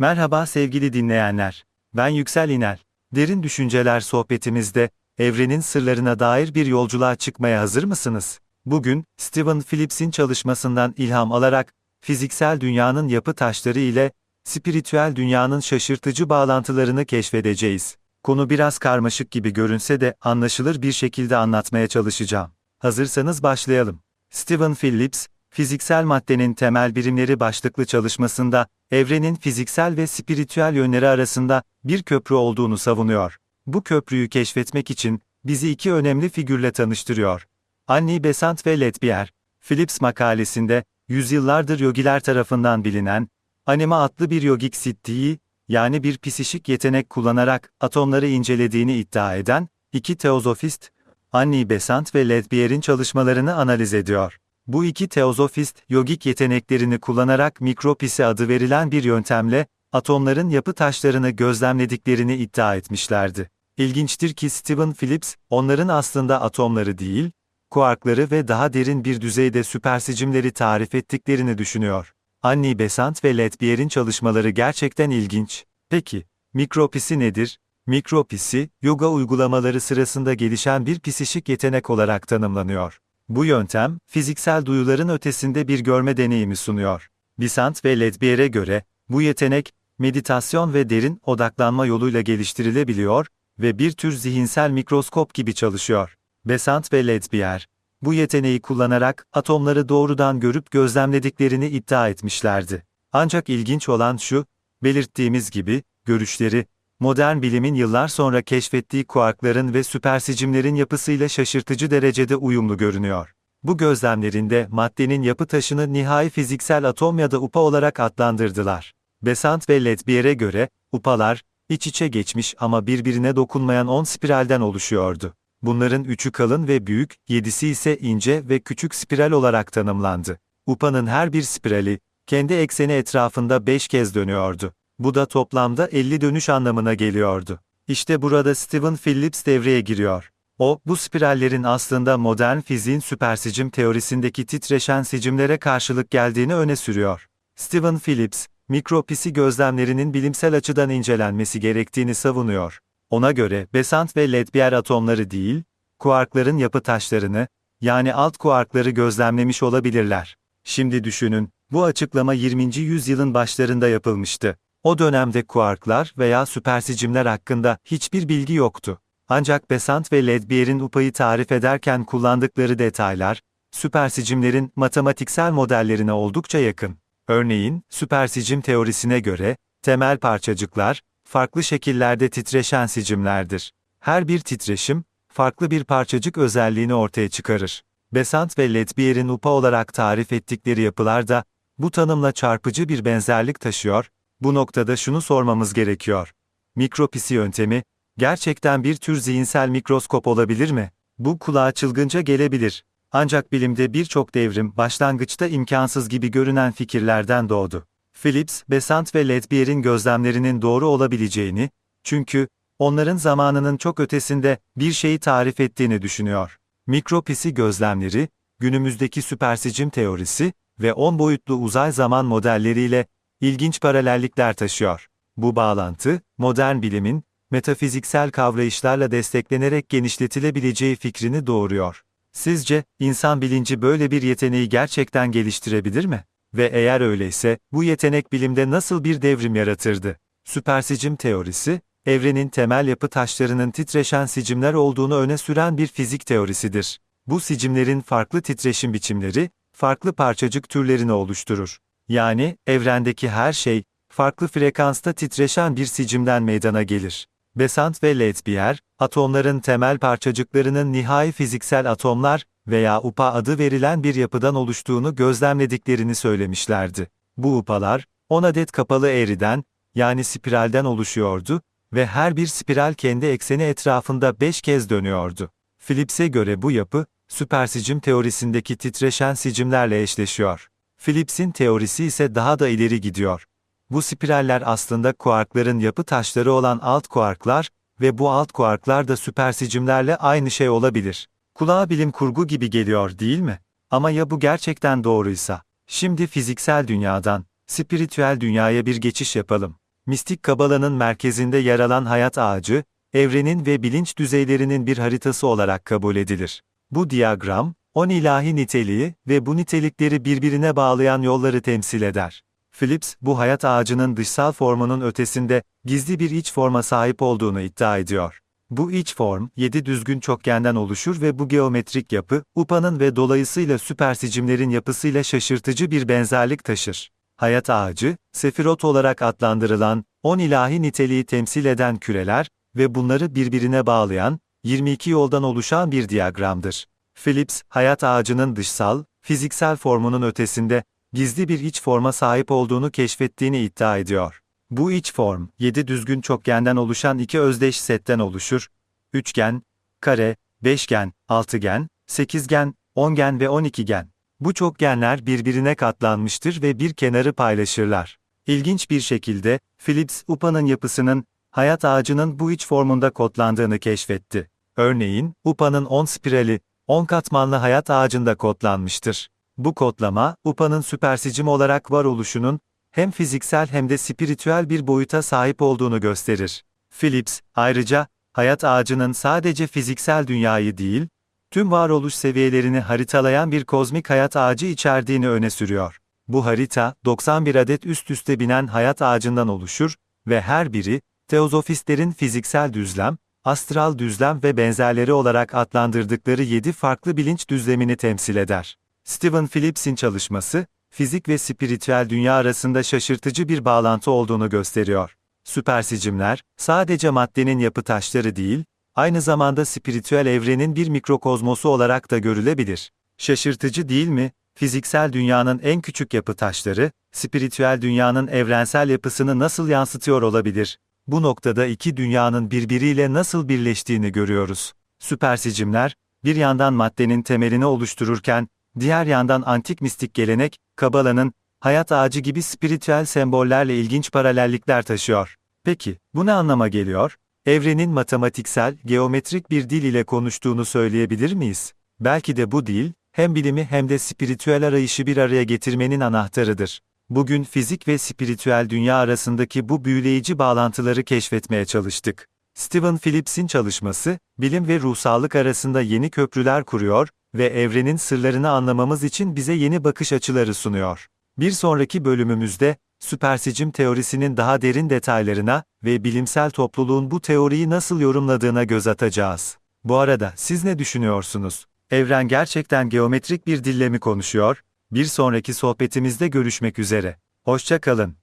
Merhaba sevgili dinleyenler. Ben Yüksel İnel. Derin Düşünceler sohbetimizde, evrenin sırlarına dair bir yolculuğa çıkmaya hazır mısınız? Bugün, Stephen Phillips'in çalışmasından ilham alarak, fiziksel dünyanın yapı taşları ile, spiritüel dünyanın şaşırtıcı bağlantılarını keşfedeceğiz. Konu biraz karmaşık gibi görünse de anlaşılır bir şekilde anlatmaya çalışacağım. Hazırsanız başlayalım. Stephen Phillips, Fiziksel Maddenin Temel Birimleri başlıklı çalışmasında, evrenin fiziksel ve spiritüel yönleri arasında bir köprü olduğunu savunuyor. Bu köprüyü keşfetmek için bizi iki önemli figürle tanıştırıyor. Annie Besant ve Letbier. Phillips makalesinde, yüzyıllardır yogiler tarafından bilinen, anima adlı bir yogik sittiği, yani bir psişik yetenek kullanarak atomları incelediğini iddia eden, iki teozofist, Annie Besant ve Letbier'in çalışmalarını analiz ediyor. Bu iki teozofist, yogik yeteneklerini kullanarak mikropisi adı verilen bir yöntemle, atomların yapı taşlarını gözlemlediklerini iddia etmişlerdi. İlginçtir ki Stephen Phillips, onların aslında atomları değil, kuarkları ve daha derin bir düzeyde süpersicimleri tarif ettiklerini düşünüyor. Annie Besant ve Letbier'in çalışmaları gerçekten ilginç. Peki, mikropisi nedir? Mikropisi, yoga uygulamaları sırasında gelişen bir psişik yetenek olarak tanımlanıyor. Bu yöntem, fiziksel duyuların ötesinde bir görme deneyimi sunuyor. Besant ve Ledbier'e göre, bu yetenek, meditasyon ve derin odaklanma yoluyla geliştirilebiliyor ve bir tür zihinsel mikroskop gibi çalışıyor. Besant ve Ledbier, bu yeteneği kullanarak atomları doğrudan görüp gözlemlediklerini iddia etmişlerdi. Ancak ilginç olan şu, belirttiğimiz gibi, görüşleri, modern bilimin yıllar sonra keşfettiği kuarkların ve süpersicimlerin yapısıyla şaşırtıcı derecede uyumlu görünüyor. Bu gözlemlerinde maddenin yapı taşını nihai fiziksel atom ya da UPA olarak adlandırdılar. Besant ve Ledbier'e göre, UPA'lar, iç içe geçmiş ama birbirine dokunmayan 10 spiralden oluşuyordu. Bunların üçü kalın ve büyük, yedisi ise ince ve küçük spiral olarak tanımlandı. UPA'nın her bir spirali, kendi ekseni etrafında 5 kez dönüyordu. Bu da toplamda 50 dönüş anlamına geliyordu. İşte burada Stephen Phillips devreye giriyor. O, bu spirallerin aslında modern fiziğin süpersicim teorisindeki titreşen sicimlere karşılık geldiğini öne sürüyor. Stephen Phillips, mikropisi gözlemlerinin bilimsel açıdan incelenmesi gerektiğini savunuyor. Ona göre, Besant ve Ledbier atomları değil, kuarkların yapı taşlarını, yani alt kuarkları gözlemlemiş olabilirler. Şimdi düşünün, bu açıklama 20. yüzyılın başlarında yapılmıştı. O dönemde kuarklar veya süpersicimler hakkında hiçbir bilgi yoktu. Ancak Besant ve Ledbier'in UPA'yı tarif ederken kullandıkları detaylar, süpersicimlerin matematiksel modellerine oldukça yakın. Örneğin, süpersicim teorisine göre, temel parçacıklar, farklı şekillerde titreşen sicimlerdir. Her bir titreşim, farklı bir parçacık özelliğini ortaya çıkarır. Besant ve Ledbier'in UPA olarak tarif ettikleri yapılar da, bu tanımla çarpıcı bir benzerlik taşıyor, bu noktada şunu sormamız gerekiyor. Mikropisi yöntemi, gerçekten bir tür zihinsel mikroskop olabilir mi? Bu kulağa çılgınca gelebilir. Ancak bilimde birçok devrim başlangıçta imkansız gibi görünen fikirlerden doğdu. Phillips, Besant ve Ledbier'in gözlemlerinin doğru olabileceğini, çünkü onların zamanının çok ötesinde bir şeyi tarif ettiğini düşünüyor. Mikropisi gözlemleri, günümüzdeki süpersicim teorisi ve on boyutlu uzay zaman modelleriyle ilginç paralellikler taşıyor. Bu bağlantı, modern bilimin, metafiziksel kavrayışlarla desteklenerek genişletilebileceği fikrini doğuruyor. Sizce, insan bilinci böyle bir yeteneği gerçekten geliştirebilir mi? Ve eğer öyleyse, bu yetenek bilimde nasıl bir devrim yaratırdı? Süpersicim teorisi, evrenin temel yapı taşlarının titreşen sicimler olduğunu öne süren bir fizik teorisidir. Bu sicimlerin farklı titreşim biçimleri, farklı parçacık türlerini oluşturur. Yani, evrendeki her şey, farklı frekansta titreşen bir sicimden meydana gelir. Besant ve Letbier, atomların temel parçacıklarının nihai fiziksel atomlar veya UPA adı verilen bir yapıdan oluştuğunu gözlemlediklerini söylemişlerdi. Bu UPA'lar, 10 adet kapalı eğriden, yani spiralden oluşuyordu ve her bir spiral kendi ekseni etrafında 5 kez dönüyordu. Phillips'e göre bu yapı, süpersicim teorisindeki titreşen sicimlerle eşleşiyor. Phillips'in teorisi ise daha da ileri gidiyor. Bu spiraller aslında kuarkların yapı taşları olan alt kuarklar ve bu alt kuarklar da süpersicimlerle aynı şey olabilir. Kulağa bilim kurgu gibi geliyor değil mi? Ama ya bu gerçekten doğruysa? Şimdi fiziksel dünyadan, spiritüel dünyaya bir geçiş yapalım. mistik kabalanın merkezinde yer alan hayat ağacı, evrenin ve bilinç düzeylerinin bir haritası olarak kabul edilir. Bu diyagram, on ilahi niteliği ve bu nitelikleri birbirine bağlayan yolları temsil eder. Phillips, bu hayat ağacının dışsal formunun ötesinde, gizli bir iç forma sahip olduğunu iddia ediyor. Bu iç form, 7 düzgün çokgenden oluşur ve bu geometrik yapı, UPA'nın ve dolayısıyla süpersicimlerin yapısıyla şaşırtıcı bir benzerlik taşır. Hayat ağacı, sefirot olarak adlandırılan, 10 ilahi niteliği temsil eden küreler ve bunları birbirine bağlayan, 22 yoldan oluşan bir diyagramdır. Phillips, hayat ağacının dışsal, fiziksel formunun ötesinde, gizli bir iç forma sahip olduğunu keşfettiğini iddia ediyor. Bu iç form, 7 düzgün çokgenden oluşan iki özdeş setten oluşur. Üçgen, kare, beşgen, altıgen, sekizgen, ongen ve on ikigen. Bu çokgenler birbirine katlanmıştır ve bir kenarı paylaşırlar. İlginç bir şekilde, Phillips, UPA'nın yapısının, hayat ağacının bu iç formunda kodlandığını keşfetti. Örneğin, UPA'nın 10 spirali, 10 katmanlı hayat ağacında kodlanmıştır. Bu kodlama, UPA'nın süpersicim olarak varoluşunun, hem fiziksel hem de spiritüel bir boyuta sahip olduğunu gösterir. Phillips, ayrıca, hayat ağacının sadece fiziksel dünyayı değil, tüm varoluş seviyelerini haritalayan bir kozmik hayat ağacı içerdiğini öne sürüyor. Bu harita, 91 adet üst üste binen hayat ağacından oluşur ve her biri, teozofistlerin fiziksel düzlem, astral düzlem ve benzerleri olarak adlandırdıkları 7 farklı bilinç düzlemini temsil eder. Stephen Phillips'in çalışması, fizik ve spiritüel dünya arasında şaşırtıcı bir bağlantı olduğunu gösteriyor. Süpersicimler, sadece maddenin yapı taşları değil, aynı zamanda spiritüel evrenin bir mikrokozmosu olarak da görülebilir. Şaşırtıcı değil mi? Fiziksel dünyanın en küçük yapı taşları, spiritüel dünyanın evrensel yapısını nasıl yansıtıyor olabilir? Bu noktada iki dünyanın birbiriyle nasıl birleştiğini görüyoruz. Süpersicimler, bir yandan maddenin temelini oluştururken, diğer yandan antik mistik gelenek, Kabala'nın, hayat ağacı gibi spiritüel sembollerle ilginç paralellikler taşıyor. Peki, bu ne anlama geliyor? Evrenin matematiksel, geometrik bir dil ile konuştuğunu söyleyebilir miyiz? Belki de bu dil, hem bilimi hem de spiritüel arayışı bir araya getirmenin anahtarıdır. Bugün fizik ve spiritüel dünya arasındaki bu büyüleyici bağlantıları keşfetmeye çalıştık. Stephen Phillips'in çalışması, bilim ve ruhsallık arasında yeni köprüler kuruyor ve evrenin sırlarını anlamamız için bize yeni bakış açıları sunuyor. Bir sonraki bölümümüzde, süpersicim teorisinin daha derin detaylarına ve bilimsel topluluğun bu teoriyi nasıl yorumladığına göz atacağız. Bu arada siz ne düşünüyorsunuz? Evren gerçekten geometrik bir dille mi konuşuyor? Bir sonraki sohbetimizde görüşmek üzere. Hoşça kalın.